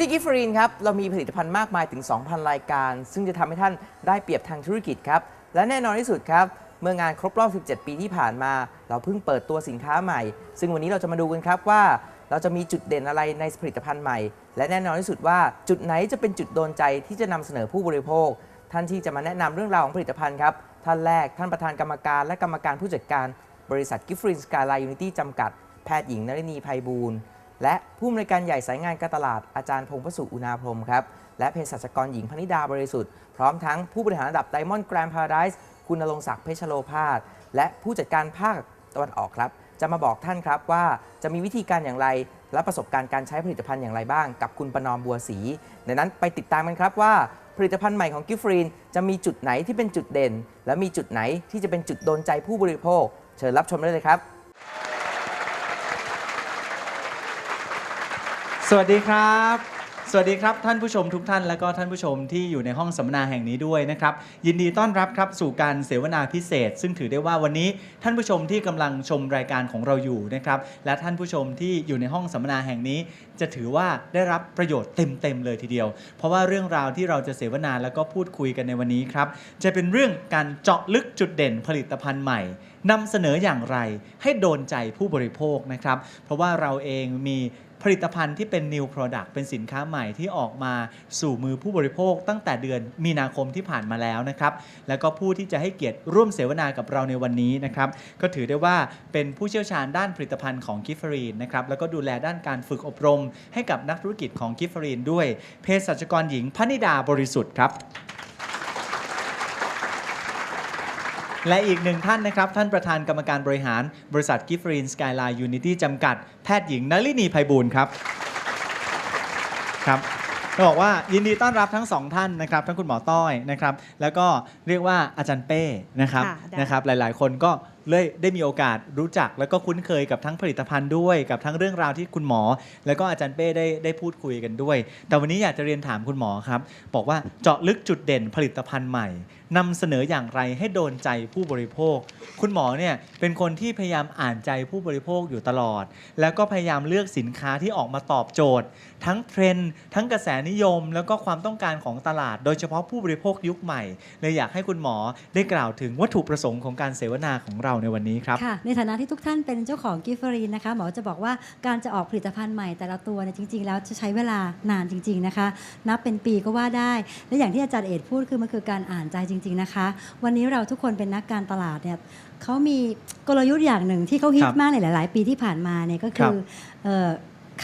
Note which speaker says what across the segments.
Speaker 1: ที่กิฟฟรีนครับ เรามีผลิตภัณฑ์มากมายถึง 2,000 รายการ ซึ่งจะทำให้ท่านได้เปรียบทางธุรกิจครับ และแน่นอนที่สุดครับ เมื่องานครบรอบ 17 ปีที่ผ่านมา เราเพิ่งเปิดตัวสินค้าใหม่ ซึ่งวันนี้เราจะมาดูกันครับว่า เราจะมีจุดเด่นอะไรในผลิตภัณฑ์ใหม่ และแน่นอนที่สุดว่าจุดไหนจะเป็นจุดโดนใจที่จะนำเสนอผู้บริโภค ท่านที่จะมาแนะนำเรื่องราวของผลิตภัณฑ์ครับท่านแรกท่านประธานกรรมการและกรรมการผู้จัดการ บริษัทกิฟฟรีนสกายไลน์ยูนิตี้จำกัดแพทย์หญิงนรินีไพบูลย์ และผู้อำนวยการใหญ่สายงานการตลาดอาจารย์พงษ์พสุอุณาพรหมครับ และเภสัชกรหญิงพนิดาบริสุทธิ์ พร้อมทั้งผู้บริหารระดับไดมอนด์แกรนด์พาราไดส์คุณนรงศักดิ์เพชรโลภาสและผู้จัดการภาคตะวันออกครับ จะมาบอกท่านครับว่าจะมีวิธีการอย่างไร และประสบการณ์การใช้ผลิตภัณฑ์อย่างไรบ้าง กับคุณประนอมบัวศรีดังนั้นไปติดตามกันครับว่าผลิตภัณฑ์ใหม่ของกิฟฟรีนจะมีจุดไหนที่เป็นจุดเด่น และมีจุดไหนที่จะเป็นจุดโดนใจผู้บริโภค เชิญรับชมได้เลยครับ
Speaker 2: สวัสดีครับ สวัสดีครับท่านผู้ชมทุกท่านและก็ท่านผู้ชมที่อยู่ในห้องสัมมนาแห่งนี้ด้วยนะครับ ยินดีต้อนรับครับสู่การเสวนาพิเศษ ซึ่งถือได้ว่าวันนี้ท่านผู้ชมที่กำลังชมรายการของเราอยู่นะครับและท่านผู้ชมที่อยู่ในห้องสัมมนาแห่งนี้ จะถือว่าได้รับประโยชน์เต็มๆเลยทีเดียว เพราะว่าเรื่องราวที่เราจะเสวนาแล้วก็พูดคุยกันในวันนี้ครับจะเป็นเรื่องการเจาะลึกจุดเด่นผลิตภัณฑ์ใหม่นำเสนออย่างไรให้โดนใจผู้บริโภคนะครับ เพราะว่าเราเองมีผลิตภัณฑ์ที่เป็น new product เป็นสินค้าใหม่ที่ออกมาสู่มือผู้บริโภคตั้งแต่เดือนมีนาคมที่ผ่านมาแล้วนะครับ แล้วก็ผู้ที่จะให้เกียรติร่วมเสวนากับเราในวันนี้นะครับ ก็ถือได้ว่าเป็นผู้เชี่ยวชาญด้านผลิตภัณฑ์ของกิฟฟรีนนะครับ แล้วก็ดูแลด้านการฝึกอบรม ให้กับนักธุรกิจของกิฟฟรีนด้วย เภสัชกรหญิงพนิดาบริสุทธิ์ครับ และอีกหนึ่งท่านนะครับ ท่านประธานกรรมการบริหารบริษัทกิฟฟรีนสกายไลน์ยูนิตี้จำกัด แพทย์หญิงนลินีไพบูลย์ครับครับต้องบอกว่ายินดีต้อนรับทั้งสองท่านนะครับทั้งคุณหมอต้อยนะครับ แล้วก็เรียกว่าอาจารย์เป้นะครับ
Speaker 3: ค่ะได้
Speaker 2: นะครับ หลายๆ คนก็เลยได้มีโอกาสรู้จัก แล้วก็คุ้นเคยกับทั้งผลิตภัณฑ์ด้วย กับทั้งเรื่องราวที่คุณหมอ แล้วก็อาจารย์เป้ได้ได้พูดคุยกันด้วย แต่วันนี้อยากจะเรียนถามคุณหมอครับ บอกว่าเจาะลึกจุดเด่นผลิตภัณฑ์ใหม่ นำเสนออย่างไรให้โดนใจผู้บริโภค คุณหมอเนี่ยเป็นคนที่พยายามอ่านใจผู้บริโภคอยู่ตลอด แล้วก็พยายามเลือกสินค้าที่ออกมาตอบโจทย์ ทั้งเทรนด์ทั้งกระแสนิยม แล้วก็ความต้องการของตลาด โดยเฉพาะผู้บริโภคยุคใหม่เลยอยากให้คุณหมอได้กล่าวถึงวัตถุประสงค์ของการเสวนาของเราในวันนี้ครับ
Speaker 3: ค่ะในฐานะที่ทุกท่านเป็นเจ้าของกิฟฟรีนนะคะหมอจะบอกว่าการจะออกผลิตภัณฑ์ใหม่แต่ละตัวเนี่ยจริง ๆ แล้วจะใช้เวลานานจริง ๆนะคะ นับเป็นปีก็ว่าได้ และอย่างที่อาจารย์เอกพูดคือมันคือการอ่านใจจริงๆนะคะ วันนี้เราทุกคนเป็นนักการตลาดเนี่ยเขามีกลยุทธ์อย่างหนึ่งที่เขาฮิ
Speaker 2: ค
Speaker 3: ต
Speaker 2: รับ
Speaker 3: มากในหลาย ๆ ปีที่ผ่านมาเนี่ยก็คือเอ่อ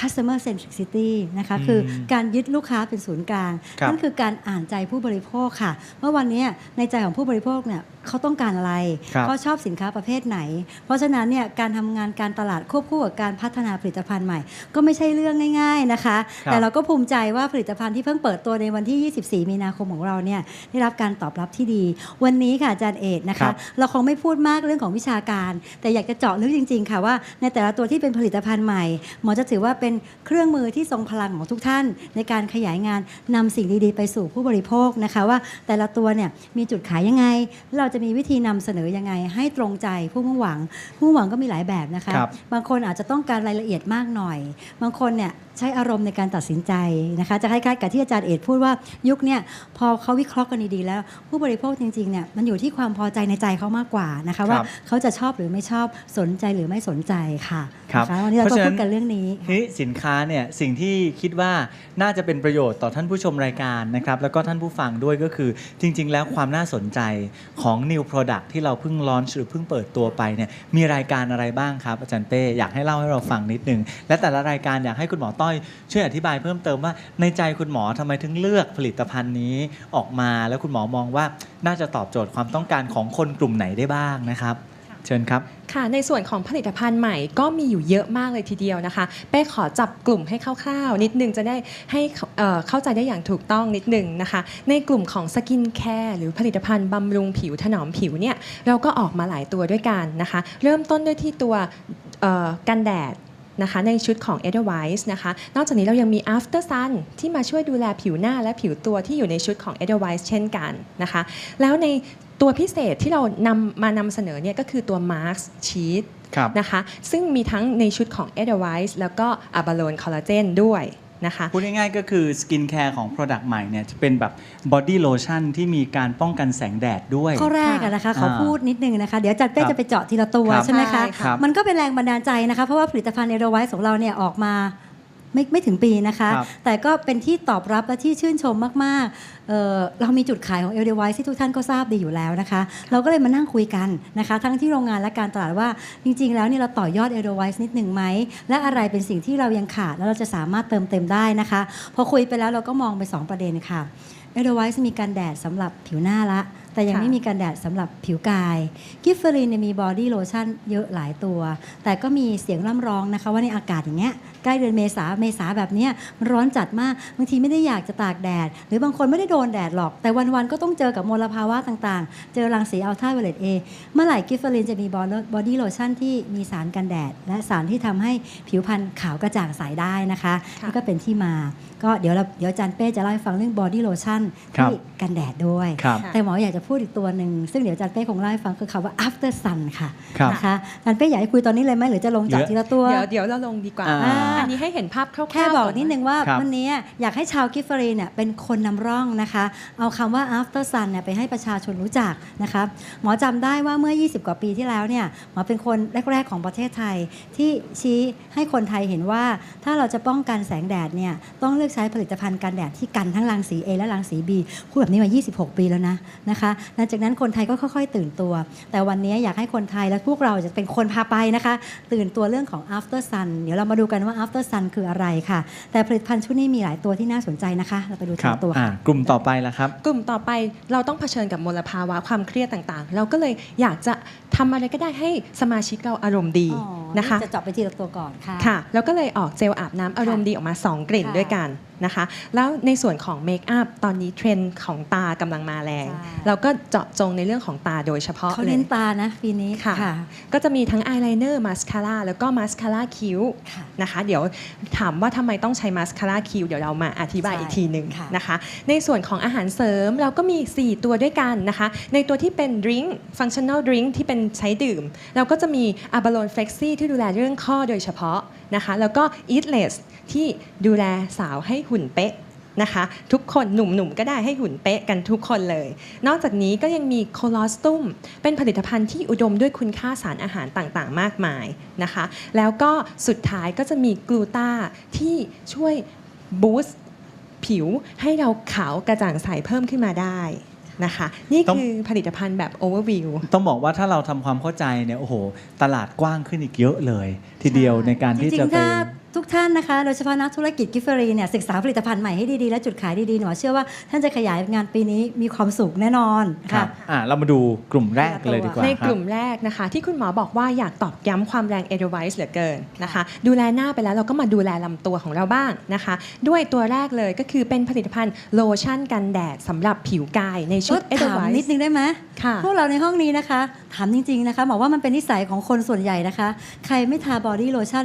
Speaker 3: customer centricity นะคะ
Speaker 2: อืม
Speaker 3: คือการยึดลูกค้าเป็นศูนย์กลาง
Speaker 2: ครับ
Speaker 3: นั่นคือการอ่านใจผู้บริโภคค่ะ เมื่อวันนี้ในใจของผู้บริโภคเนี่ย เขาต้องการอะไร
Speaker 2: ครับ
Speaker 3: เขาชอบสินค้าประเภทไหน เพราะฉะนั้นเนี่ยการทำงานการตลาดควบคู่กับการพัฒนาผลิตภัณฑ์ใหม่ ก็ไม่ใช่เรื่องง่าย ๆนะคะ
Speaker 2: ครับ
Speaker 3: แต่เราก็ภูมิใจว่าผลิตภัณฑ์ที่เพิ่งเปิดตัวในวันที่ 24 มีนาคมของเราเนี่ยได้รับการตอบรับที่ดี วันนี้ค่ะอาจารย์เอกนะ
Speaker 2: ครั
Speaker 3: คะ
Speaker 2: บ
Speaker 3: เราคงไม่พูดมากเรื่องของวิชาการ แต่อยากจะเจาะลึกจริง ๆ ค่ะว่าในแต่ละตัวที่เป็นผลิตภัณฑ์ใหม่ หมอจะถือว่าเป็นเครื่องมือที่ทรงพลังของทุกท่าน ในการขยายงานนำสิ่งดีๆ ไปสู่ผู้บริโภคนะคะว่าแต่ละตัวเนี่ยมีจุดขายยังไงแล้วเราจะมีวิธีนำเสนอยังไง ให้ตรงใจผู้มุ่งหวัง ผู้มุ่งหวังก็มีหลายแบบนะคะ
Speaker 2: ครับ
Speaker 3: บางคนอาจจะต้องการรายละเอียดมากหน่อย บางคนเนี่ยใช้อารมณ์ในการตัดสินใจนะคะจะคล้ายๆกับที่อาจารย์เอกพูดว่ายุคเนี่ยพอเขาวิเคราะห์กันดีๆแล้ว ผู้บริโภคจริงๆเนี่ยมันอยู่ที่ความพอใจในใจเขามากกว่านะคะว่าเขาจะชอบหรือไม่ชอบสนใจหรือไม่สนใจค่ะ
Speaker 2: ครับ
Speaker 3: นะคะวันนี้เรา
Speaker 2: เพ
Speaker 3: ก็
Speaker 2: ราะฉะนั้น
Speaker 3: พูดกันเรื่องนี้
Speaker 2: ทีนี้สินค้าเนี่ยสิ่งที่คิดว่าน่าจะเป็นประโยชน์ต่อท่านผู้ชมรายการนะครับแล้วก็ท่านผู้ฟังด้วยก็คือ จริง ๆ แล้วความน่าสนใจของ New Product ที่เราเพิ่งลอนช์หรือเพิ่งเปิดตัวไปเนี่ยมีรายการอะไรบ้างครับอาจารย์เป้อยากให้เล่าให้เราฟังนิดนึงและแต่ละรายการอยากให้คุณหมอต้อยช่วยอธิบายเพิ่มเติมว่าในใจคุณหมอทำไมถึงเลือกผลิตภัณฑ์นี้ออกมา แล้วคุณหมอมองว่าน่าจะตอบโจทย์ความต้องการของคนกลุ่มไหนได้บ้างนะครับเชิญครับ
Speaker 4: ค่ะ ในส่วนของผลิตภัณฑ์ใหม่ก็มีอยู่เยอะมากเลยทีเดียวนะคะ เป้ขอจับกลุ่มให้คร่าวๆ นิดนึงจะได้ให้เอ่อเข้าใจได้อย่างถูกต้องนิดนึงนะคะ ในกลุ่มของสกินแคร์หรือผลิตภัณฑ์บำรุงผิวถนอมผิวเนี่ยเราก็ออกมาหลายตัวด้วยกันนะคะ เริ่มต้นด้วยที่ตัวเอ่อกันแดด นะคะในชุดของ e d e r w i s e นะคะ นอกจากนี้เรายังมี After Sun ที่มาช่วยดูแลผิวหน้าและผิวตัวที่อยู่ในชุดของ e d e r w i s e เช่นกันนะคะ แล้วในตัวพิเศษที่เรานำมานำเสนอเนี่ยก็คือตัว Mask Sheet
Speaker 2: ครับ
Speaker 4: นะคะ ซึ่งมีทั้งในชุดของ e d e r w i s e แล้วก็ a b a l o n Collagen ด้วย นะคะ
Speaker 2: พูดง่ายๆก็คือสกินแคร์ของ Product ใหม่เนี่ยจะเป็นแบบบอดี้โลชั่นที่มีการป้องกันแสงแดดด้วย
Speaker 3: ข้อแรกอะนะคะ
Speaker 2: อ่า
Speaker 3: ขอพูดนิดนึงนะคะเดี๋ยวอาจัดเป้
Speaker 2: ครับ
Speaker 3: จะไปเจาะทีละตัว
Speaker 2: ครับ
Speaker 3: ใช่ไหมคะ
Speaker 4: ใช่ครับ
Speaker 3: มันก็เป็นแรงบันดาลใจนะคะ เพราะว่าผลิตภัณฑ์เอโรไวส์ของเราเนี่ยออกมา ไม่ไม่ถึงปีนะคะ
Speaker 2: ครับ
Speaker 3: แต่ก็เป็นที่ตอบรับและที่ชื่นชมมากๆเอ่อเรามีจุดขายของเอ r ร v i c e ที่ทุกท่านก็ทราบดีอยู่แล้วนะคะ เราก็เลยมานั่งคุยกันนะคะ ทั้งที่โรงงานและการตลาดว่าจริง ๆ แล้วเนี่ยเราต่อยอดเอ r ร v i c e นิดหนึ่งไหม และอะไรเป็นสิ่งที่เรายังขาด แล้วเราจะสามารถเติมเต็มได้นะคะ พอคุยไปแล้วเราก็มองไป 2 ประเด็นค่ะเอ r ร v i c e มีการแดดสำหรับผิวหน้าละ แต่ยัง
Speaker 4: ค่ะ
Speaker 3: ไม่มีกันแดดสำหรผิวกาย กิฟเฟอรีนเนี่ยมีบอดี้โลชั่นเยอะหลายตัว แต่ก็มีเสียงร่ำร้องนะคะว่าในอากาศอย่างเงี้ย ใกล้เดือนเมษาเมษาแบบเนี้ยมันร้อนจัดมากบางทีไม่ได้อยากจะตากแดด หรือบางคนไม่ได้โดนแดดหรอก แต่วันๆก็ต้องเจอกับมลภาวะต่างๆ เจอรังสีอัลตราไวโอเลตเอเมื่อไหร่กิฟเฟอรีนจะมีบอดี้โลชั่นที่มีสารกันแดด และสารที่ทำให้ผิวพรรณขาวกระจ่างใสได้นะคะ
Speaker 4: ค่ะ
Speaker 3: นี่ก็เป็นที่มา ก็เดี๋ยวเราเดี๋ยวอาจารย์เป้จะเล่าให้ฟังเรื่องบอดี้โลชั่น
Speaker 2: ครับ
Speaker 3: ที่กันแดดด้วย
Speaker 2: ครับ
Speaker 3: แต่หมออยากจะพูดอีกตัวหนึ่ง ซึ่งเดี๋ยวอาจารย์เป้คงเล่าให้ฟังคือคำว่า after sun ค่ะ
Speaker 2: ครับ
Speaker 3: นะคะอาจารย์เป้อยากให้คุยตอนนี้เลยไหมหรือจะลงจาก
Speaker 2: เยอะ
Speaker 3: ทีละตัว
Speaker 4: เดี๋ยวเดี๋ยวเราลงดีกว่า
Speaker 2: อ่า
Speaker 4: อันนี้ให้เห็นภาพคร่าวๆ
Speaker 3: แค่บอก
Speaker 4: ก่
Speaker 3: นิดนึงว่า
Speaker 2: ครับ
Speaker 3: วันนี้อยากให้ชาวกิฟเฟอรีเนี่ยเป็นคนนำร่องนะคะ เอาคำว่า after sun เนี่ยไปให้ประชาชนรู้จักนะคะหมอจำได้ว่าเมื่อ 20 กว่าปีที่แล้วเนี่ยหมอเป็นคนแรก ๆ ของประเทศไทย ที่ชี้ให้คนไทยเห็นว่า ถ้าเราจะป้องกันแสงแดดเนี่ยต้องเลือกใช้ผลิตภัณฑ์กันแดดที่กันทั้งรังสี A และรังสี B พูดแบบนี้มา 26 ปีแล้วนะนะคะหลังจากนั้นคนไทยก็ค่อยๆ ตื่นตัว แต่วันนี้อยากให้คนไทยและพวกเราจะเป็นคนพาไปนะคะ ตื่นตัวเรื่องของ after sun เดี๋ยวเรามาดูกันว่า after sun คืออะไรค่ะ แต่ผลิตภัณฑ์ชุดนี้มีหลายตัวที่น่าสนใจนะคะ เราไปดู
Speaker 2: ค
Speaker 3: ที
Speaker 2: รับ
Speaker 3: ละตัว
Speaker 2: อ่า
Speaker 3: ค่ะ
Speaker 2: กลุ่มต่อไปละครับ
Speaker 4: กลุ่มต่อไปเราต้องเผชิญกับมลภาวะความเครียดต่างๆ เราก็เลยอยากจะทำอะไรก็ได้ให้สมาชิกเราอารมณ์ดี
Speaker 3: อ๋อ
Speaker 4: นะคะ
Speaker 3: จะเจาะไปทีละตัวก่อนค่ะ
Speaker 4: ค่ะ แล้วก็เลยออกเจลอาบน้ำอารมณ์ดีออกมา 2 กลิ่น
Speaker 3: ค่ะ
Speaker 4: ด้วยกันนะคะ แล้วในส่วนของเมคอัพตอนนี้เทรนด์ของตากำลังมาแรง
Speaker 3: ใช่
Speaker 4: เราก็เจาะจงในเรื่องของตาโดยเฉพาะ
Speaker 3: เขา
Speaker 4: เล
Speaker 3: เน้
Speaker 4: ย
Speaker 3: นตานะปีนี้
Speaker 4: ค่ะ
Speaker 3: ค่ะ
Speaker 4: ก็จะมีทั้งอายไลเนอร์มาสคาร่าแล้วก็มาสคาร่าคิ้ว
Speaker 3: ค่ะ
Speaker 4: นะคะ เดี๋ยวถามว่าทำไมต้องใช้มาสคาร่าคิ้วเดี๋ยวเรามาอธิบาย
Speaker 3: ใช่
Speaker 4: อีกทีหนึ่ง
Speaker 3: ค่ะ
Speaker 4: นะคะ ในส่วนของอาหารเสริมเราก็มี 4 ตัวด้วยกันนะคะ ในตัวที่เป็นดริงก์ฟังชั่น a ลดริงก์ที่เป็นใช้ดื่ม เราก็จะมีอาบาโลนเฟล็กซี่ที่ดูแลเรื่องข้อโดยเฉพาะนะคะ แล้วก็อีทเลสที่ดูแลสาวให้หุ่นเป๊ะนะคะ ทุกคนหนุ่มๆก็ได้ให้หุ่นเป๊ะกันทุกคนเลย นอกจากนี้ก็ยังมีโคลอสตุมเป็นผลิตภัณฑ์ที่อุดมด้วยคุณค่าสารอาหารต่างๆ มากมายนะคะ แล้วก็สุดท้ายก็จะมีกลูตาที่ช่วยบูสต์ผิวให้เราขาวกระจ่างใสเพิ่มขึ้นมาได้ นะคะ นี่
Speaker 2: ต้อง
Speaker 4: คือผลิตภัณฑ์แบบโอเวอร์วิว
Speaker 2: ต้องบอกว่าถ้าเราทำความเข้าใจเนี่ยโอ้โห ตลาดกว้างขึ้นอีกเยอะเลย ทีเดียวในการที่
Speaker 3: จริ
Speaker 2: จะ
Speaker 3: งๆ
Speaker 2: ไป
Speaker 3: ถ้า ทุกท่านนะคะ โดยเฉพาะนักธุรกิจกิฟเฟอรีเนี่ยศึกษาผลิตภัณฑ์ใหม่ให้ดี ๆ และจุดขายดี ๆ หนูเชื่อว่าท่านจะขยายงานปีนี้มีความสุขแน่นอน
Speaker 2: ค
Speaker 3: ค่ะ
Speaker 2: รับอ่าเรามาดูกลุ่มแรกกันเลยดีกว่า
Speaker 4: ใน
Speaker 2: ค
Speaker 4: ก
Speaker 2: รับ
Speaker 4: ลุ่มแรกนะคะ ที่คุณหมอบอกว่าอยากตอกย้ำความแรงเอ d ไว c e เหลือเกินนะคะ ดูแลหน้าไปแล้วเราก็มาดูแลลำตัวของเราบ้างนะคะ ด้วยตัวแรกเลยก็คือเป็นผลิตภัณฑ์โลชั่นกันแดดสำหรับผิวกายในชุด
Speaker 3: ก็
Speaker 4: เอ d
Speaker 3: ถาม
Speaker 4: ไว
Speaker 3: นิด
Speaker 4: c
Speaker 3: นึ
Speaker 4: e
Speaker 3: งได้ไหม
Speaker 4: ค่ะ
Speaker 3: พวกเราในห้องนี้นะคะถามจริง ๆนะคะบอกว่ามันเป็นนิสัยของคนส่วนใหญ่นะคะ ใครไม่ทาบอดี้โลชั่น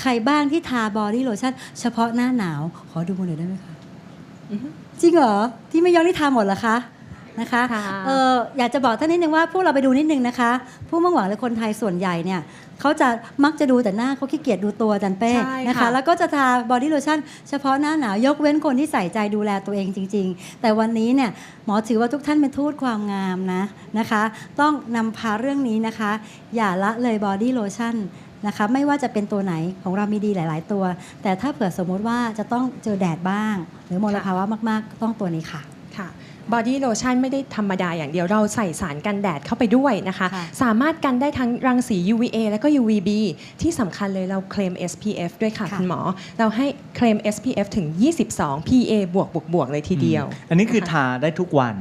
Speaker 3: ใครบ้างที่ทาบอดี้โลชั่นเฉพาะหน้าหนาว ขอดูมือหน่อยได้ไหมคะ
Speaker 4: อือฮึ
Speaker 3: จริงเหรอ ที่ไม่ยอมที่ทาหมดเหรอคะนะคะ
Speaker 4: ค่ะ
Speaker 3: เอออยากจะบอกท่านนิดนึงว่าพวกเราไปดูนิดนึงนะคะ ผู้มุ่งหวังและคนไทยส่วนใหญ่เนี่ยเขาจะมักจะดูแต่หน้าเขาขี้เกียจดูตัวอาจันเป้
Speaker 4: ใช่
Speaker 3: นะคะ
Speaker 4: ค่ะ
Speaker 3: แล้วก็จะทาบอดี้โลชั่นเฉพาะหน้าหนาวยกเว้นคนที่ใส่ใจดูแลตัวเองจริง ๆ แต่วันนี้เนี่ยหมอถือว่าทุกท่านเป็นทูตความงามนะนะคะ ต้องนำพาเรื่องนี้นะคะ อย่าละเลยบอดี้โลชั่น นะคะไม่ว่าจะเป็นตัวไหนของเรามีดีหลาย ๆ ตัว แต่ถ้าเผื่อสมมุติว่าจะต้องเจอแดดบ้าง หรือมลภาวะมาก ๆ ต้องตัวนี้ค่ะ
Speaker 4: ค่ะบอดี้โลชั่นไม่ได้ธรรมดาอย่างเดียวเราใส่สารกันแดดเข้าไปด้วยนะคะ
Speaker 3: ค่ะ
Speaker 4: สามารถกันได้ทั้งรังสี UVA แล้วก็ UVB ที่สำคัญเลยเราเคลม SPF ด้วยค่ะ
Speaker 3: ค่ะ
Speaker 4: คุณหมอ เราให้เคลม SPF ถึง 22 PA บวกบวกบวกเลยทีเดียว
Speaker 2: อันนี้คือ
Speaker 4: นะคะ
Speaker 2: ทาได้ทุกวัน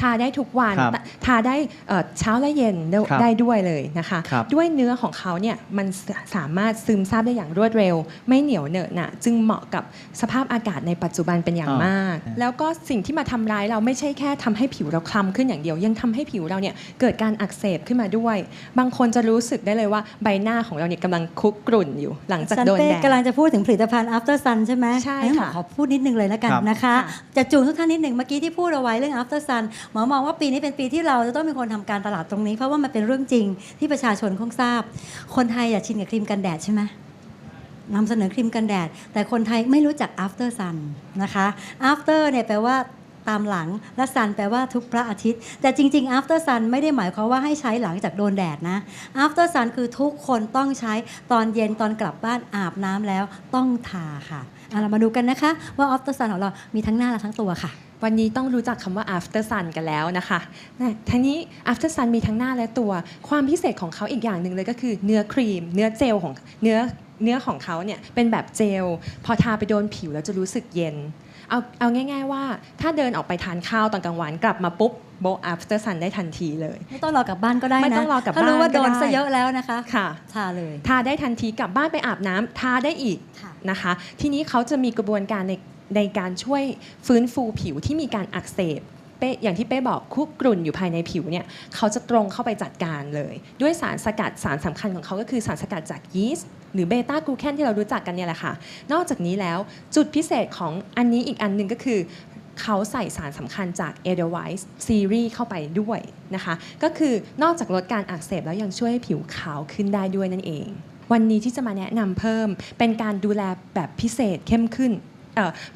Speaker 4: ทาได้ทุกวัน
Speaker 2: ครับ
Speaker 4: แต่ทาได้เอ่อเช้าและเย็นได้
Speaker 2: ครับ
Speaker 4: ได้ด้วยเลยนะคะ
Speaker 2: ครับ
Speaker 4: ด้วยเนื้อของเขาเนี่ยมันสสามารถซึมซาบได้อย่างรวดเร็ว ไม่เหนียวเหนอะหนะจึงเหมาะกับสภาพอากาศในปัจจุบันเป็นอย่าง
Speaker 2: อ่าม
Speaker 4: มาก แล้วก็สิ่งที่มาทำร้ายเราไม่ใช่แค่ทำให้ผิวเราคล้ำขึ้นอย่างเดียว ยังทำให้ผิวเราเนี่ยเกิดการอักเสบขึ้นมาด้วย บางคนจะรู้สึกได้เลยว่าใบหน้าของเราเนี่ยกำลังคุกกรุ่นอยู่ หลังจาก
Speaker 3: ซัน
Speaker 4: โดน
Speaker 3: เป้
Speaker 4: แดด
Speaker 3: กำลังจะพูดถึงผลิตภัณฑ์ after sun ใช่ไหม
Speaker 4: ใช่
Speaker 3: งั้นหมอ
Speaker 4: ค่ะ
Speaker 3: ขอพูดนิดนึงเลยแล้วกัน
Speaker 2: ครับ
Speaker 3: นะคะ
Speaker 4: ค่ะ
Speaker 3: จะจูงทุกท่านนิดหนึ่งเมื่อกี้ที่พูดเอาไว้เรื่อง after sun หมอมองว่าปีนี้เป็นปีที่เราจะต้องมีคนทำการตลาดตรงนี้ เพราะว่ามันเป็นเรื่องจริงที่ประชาชนคงทราบ คนไทยอยากชินกับครีมกันแดดใช่ไหมนำเสนอครีมกันแดด แต่คนไทยไม่รู้จัก after sun นะคะ after เนี่ยแปลว่าตามหลังและ sun แปลว่าทุกพระอาทิตย์ แต่จริง ๆ after sun ไม่ได้หมายความว่าให้ใช้หลังจากโดนแดดนะ after sun คือทุกคนต้องใช้ตอนเย็นตอนกลับบ้านอาบน้ำแล้วต้องทาค่ะอะเรามาดูกันนะคะว่า after sun ของเรามีทั้งหน้าและทั้งตัวค่ะ
Speaker 4: วันนี้ต้องรู้จักคำว่า after sun กันแล้วนะคะนะทีนี้ after sun มีทั้งหน้าและตัว ความพิเศษของเขาอีกอย่างหนึ่งเลยก็คือเนื้อครีม เนื้อเจลของเนื้อเนื้อของเขาเนี่ยเป็นแบบเจล พอทาไปโดนผิวแล้วจะรู้สึกเย็น เอาเอาง่าย ๆว่า ถ้าเดินออกไปทานข้าวตอนกลางวันกลับมาปุ๊บโบ after sun ได้ทันทีเลย
Speaker 3: ไม่ต้องรอกลับบ้านก็ได้นะ
Speaker 4: ไม่ต้องรอกลับ
Speaker 3: ถ้ารู้ว่า
Speaker 4: บ้านก็
Speaker 3: โดน
Speaker 4: ได้
Speaker 3: ซะเยอะแล้วนะคะ
Speaker 4: ค่ะ
Speaker 3: ทาเลย
Speaker 4: ทาได้ทันทีกลับบ้านไปอาบน้ำทาได้อีก
Speaker 3: ค่ะ
Speaker 4: นะคะ ทีนี้เขาจะมีกระบวนการใน ในการช่วยฟื้นฟูผิวที่มีการอักเสบเป้อย่างที่เป้บอกคุกกรุ่นอยู่ภายในผิวเนี่ยเขาจะตรงเข้าไปจัดการเลย ด้วยสารสกัดสารสำคัญของเขาก็คือสารสกัดจากยีสต์หรือเบต้ากลูแคนที่เรารู้จักกันเนี่ยแหละค่ะ นอกจากนี้แล้วจุดพิเศษของอันนี้อีกอันหนึ่งก็คือ เขาใส่สารสำคัญจาก Edelweiss Series เข้าไปด้วยนะคะ ก็คือนอกจากลดการอักเสบแล้วยังช่วยให้ผิวขาวขึ้นได้ด้วยนั่นเอง วันนี้ที่จะมาแนะนำเพิ่มเป็นการดูแลแบบพิเศษเข้มขึ้น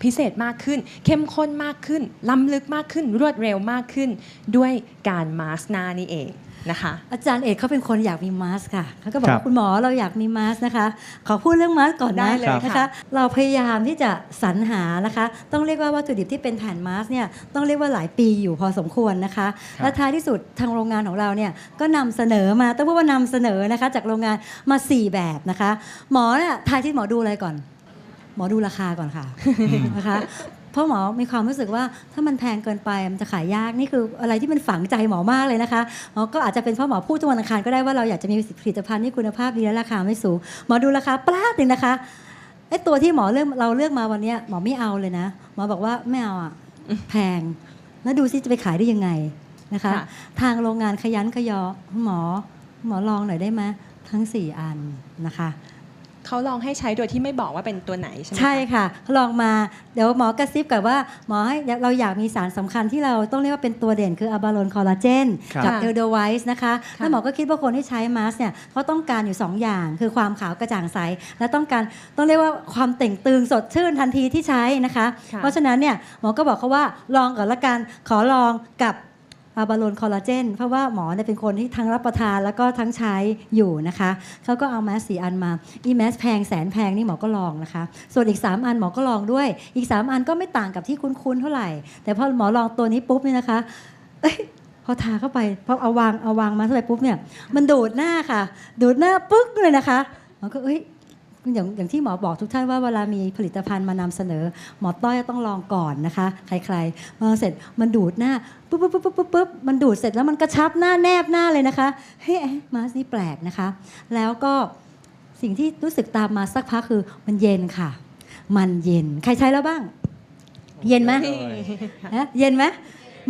Speaker 4: พิเศษมากขึ้น เข้มข้นมากขึ้น ล้ำลึกมากขึ้น รวดเร็วมากขึ้น ด้วยการมาสก์หน้านี่เองนะคะ
Speaker 3: อาจารย์เอกเขาเป็นคนอยากมีมาสก์ค่ะเขาก็บอก
Speaker 2: ครับ
Speaker 3: ว่าคุณหมอเราอยากมีมาสก์นะคะขอพูดเรื่องมาสก์ก่อน
Speaker 4: ได้
Speaker 3: นะ
Speaker 4: เลย
Speaker 3: นะ
Speaker 4: ค่ะ
Speaker 3: คะเราพยายามที่จะสรรหานะคะ ต้องเรียกว่าวัตถุดิบที่เป็นแผ่นมาสก์เนี่ยต้องเรียกว่าหลายปีอยู่พอสมควรนะคะและท้ายที่สุดทางโรงงานของเราเนี่ยก็นำเสนอมาต้องพูดว่านำเสนอนะคะ จากโรงงานมา 4 แบบนะคะ หมอเนี่ยทายที่หมอดูอะไรก่อน หมอดูราคาก่อนค่ะนะคะเพราะหมอมีความรู้สึกว่าถ้ามันแพงเกินไปมันจะขายยากนี่คืออะไรที่มันฝังใจหมอมากเลยนะคะหมอก็อาจจะเป็นเพราะหมอพูดทุกวันอังคารก็ได้ว่าเราอยากจะมีผลิตภัณฑ์ที่คุณภาพดีและราคาไม่สูงหมอดูราคาปลาดหนึ่งนะคะไอ้ตัวที่หมอเลือกเราเลือกมาวันเนี้ยหมอไม่เอาเลยนะหมอบอกว่าไม่เอาอะแพง แล้วดูซิจะไปขายได้ยังไงนะคะ
Speaker 4: ค่ะ
Speaker 3: ทางโรงงานขยันขยอหมอหมอลองหน่อยได้ไหมทั้ง 4 อันนะคะ
Speaker 4: เขาลองให้ใช้โดยที่ไม่บอกว่าเป็นตัวไหนใช่ไหมคะ
Speaker 3: ใช่ค่ะลองมาเดี๋ยวหมอกระซิบกับว่าหมอให้เราอยากมีสารสำคัญที่เราต้องเรียกว่าเป็นตัวเด่นคืออะบาโลนคอลลาเจน
Speaker 2: ครับ
Speaker 3: กับ
Speaker 4: ค่ะ
Speaker 3: เอลเดไวส์นะคะแล้วหมอก็คิดว่าคนที่ใช้มาสเนี่ยเขาต้องการอยู่ 2 อย่าง คือความขาวกระจ่างใส และต้องการต้องเรียกว่าความเต่งตึงสดชื่นทันทีที่ใช้นะคะ
Speaker 4: ค่ะ
Speaker 3: เพราะฉะนั้นเนี่ยหมอก็บอกเขาว่าลองก่อนละกันขอลองกับอะ บาโลนคอลลาเจนเพราะว่าหมอเนี่ยเป็นคนที่ทั้งรับประทานแล้วก็ทั้งใช้อยู่นะคะเขาก็เอาแมสสีอันมาอีแมสแพงแสนแพงนี่หมอก็ลองนะคะ ส่วนอีก 3 อันหมอก็ลองด้วย อีก 3 อันก็ไม่ต่างกับที่คุ้นๆเท่าไหร่ แต่พอหมอลองตัวนี้ปุ๊บเนี่ยนะคะพอทาเข้าไปพอเอาวางเอาวางมาเข้าไปปุ๊บเนี่ยมันดูดหน้าค่ะ ดูดหน้าปึ๊กเลยนะคะหมอก็เอ้ย อย่างอย่างที่หมอบอกทุกท่านว่าเวลามีผลิตภัณฑ์มานำเสนอ หมอต้อยต้องลองก่อนนะคะ ใครๆมาเสร็จมันดูดหน้าปุ๊บปุ๊บปุ๊บปุ๊บปุ๊บปุ๊บมันดูดเสร็จแล้วมันกระชับหน้าแนบหน้าเลยนะคะเฮ้ยมาสนี่แปลกนะคะ แล้วก็สิ่งที่รู้สึกตามมาสักพักคือมันเย็นค่ะ มันเย็น ใครใช้แล้วบ้าง เย็นไหมฮะเย็นไหม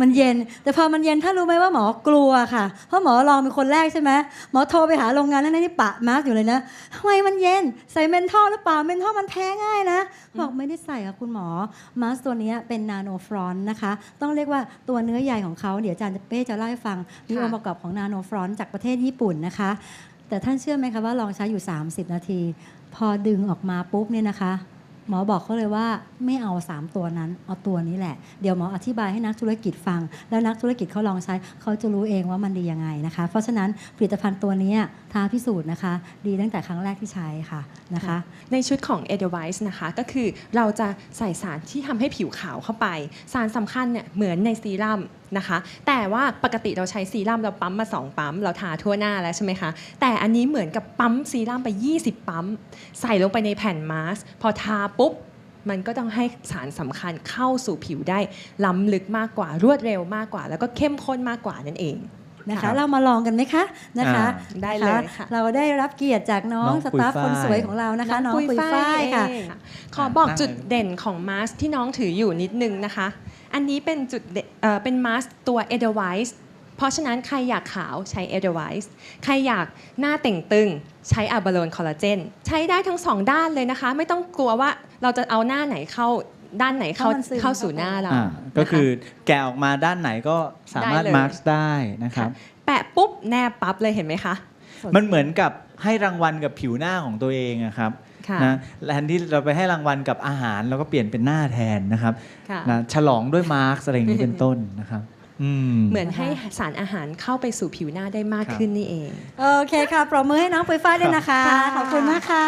Speaker 3: มันเย็น แต่พอมันเย็นถ้ารู้ไหมว่าหมอกลัวค่ะ เพราะหมอลองเป็นคนแรกใช่ไหมหมอโทรไปหาโรงงานนั่นนี่ปะมาร์กอยู่เลยนะทำไมมันเย็น ใส่เมนทอลหรือเปล่าเมนทอลมันแพ้ง่ายนะ บอกไม่ได้ใส่ค่ะคุณหมอมาสตัวนี้เป็นนาโนฟรอนนะคะ ต้องเรียกว่าตัวเนื้อใยของเขาเดี๋ยวอาจารย์เป้จะเล่าให้ฟังมีองค์ประกอบของนาโนฟรอนจากประเทศญี่ปุ่นนะคะ แต่ท่านเชื่อไหมคะว่าลองใช้อยู่ 30 นาที พอดึงออกมาปุ๊บเนี่ยนะคะ หมอบอกเขาเลยว่าไม่เอา 3 ตัวนั้น เอาตัวนี้แหละ เดี๋ยวหมออธิบายให้นักธุรกิจฟัง แล้วนักธุรกิจเขาลองใช้เขาจะรู้เองว่ามันดียังไงนะคะ เพราะฉะนั้นผลิตภัณฑ์ตัวนี้ท้าพิสูจน์นะคะ ดีตั้งแต่ครั้งแรกที่ใช้ค่ะนะคะ
Speaker 4: ในชุดของ e d e l w e i s นะคะก็คือเราจะใส่สารที่ทำให้ผิวขาวเข้าไป สารสำคัญเนี่ยเหมือนในซีรั่ม นะคะ แต่ว่าปกติเราใช้ซีรั่มเราปั๊มมา 2 ปั๊ม เราทาทั่วหน้าแล้วใช่ไหมคะ แต่อันนี้เหมือนกับปั๊มซีรั่มไป 20 ปั๊ม ใส่ลงไปในแผ่นมาสก์พอทาปุ๊บมันก็ต้องให้สารสำคัญเข้าสู่ผิวได้ล้ำลึกมากกว่ารวดเร็วมากกว่า แล้วก็เข้มข้นมากกว่านั่นเอง
Speaker 3: นะ
Speaker 2: ครั
Speaker 3: คะ
Speaker 2: บ
Speaker 3: เรามาลองกันไหมคะนะคะ
Speaker 2: อ่า
Speaker 4: ได้เลย
Speaker 3: น
Speaker 4: ค่ะ
Speaker 3: เราได้รับเกียรติจากน้อง
Speaker 2: น้อง
Speaker 3: ส
Speaker 2: ปุย
Speaker 3: ตาฟคน
Speaker 2: ฝ้าย
Speaker 3: สวยของเรานะคะ น้องปุยฝ้ายค่ะ
Speaker 4: เองขอบอก
Speaker 2: นั่ง
Speaker 4: จุดเด่นของมาสก์ที่น้องถืออยู่นิดนึงนะคะ อันนี้เป็นจุดเด่นเอ่อเป็นมาสก์ตัว Edelweiss เพราะฉะนั้นใครอยากขาวใช้ Edelweiss ใครอยากหน้าเต่งตึงใช้อะบาโลนคอลลาเจนใช้ได้ทั้งสองด้านเลยนะคะ ไม่ต้องกลัวว่าเราจะเอาหน้าไหนเข้าด้านไหนเข้า
Speaker 3: เพราะมันซึม
Speaker 4: เข้าสู่หน้าเรา
Speaker 2: อ่าก็คือแกะออกมาด้านไหนก็สามารถ
Speaker 4: ได้เลย
Speaker 2: มาร์กได้นะครับ
Speaker 4: แปะปุ๊บแนบปั๊บเลยเห็นไหมคะ
Speaker 2: มันเหมือนกับให้รางวัลกับผิวหน้าของตัวเองอะครับ
Speaker 4: ค่ะ
Speaker 2: นะแทนที่เราไปให้รางวัลกับอาหารเราก็เปลี่ยนเป็นหน้าแทนนะครับ
Speaker 4: ค่ะ
Speaker 2: นะฉลองด้วยมาร์กอะไรอย่างนี้เป็นต้นนะครับอืม
Speaker 4: เหมือนให้สารอาหารเข้าไปสู่ผิวหน้าได้มาก
Speaker 2: ครับ
Speaker 4: ขึ้นนี่เอง
Speaker 3: โอเคค่ะ ปรบมือให้น้องปุยฝ้ายด้วยนะคะ
Speaker 4: ค่ะ
Speaker 3: ขอบคุณมากค่ะ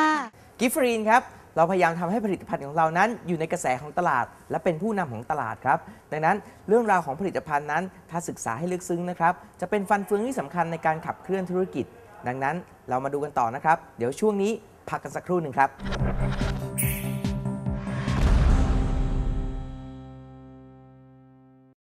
Speaker 1: กิฟฟรีนครับ เราพยายามทำให้ผลิตภัณฑ์ของเรานั้น อยู่ในกระแสของตลาด และเป็นผู้นำของตลาดครับ ดังนั้นเรื่องราวของผลิตภัณฑ์นั้น ถ้าศึกษาให้ลึกซึ้งนะครับ จะเป็นฟันเฟืองที่สำคัญในการขับเคลื่อนธุรกิจ ดังนั้นเรามาดูกันต่อนะครับ เดี๋ยวช่วงนี้ พักกันสักครู่หนึ่งครับ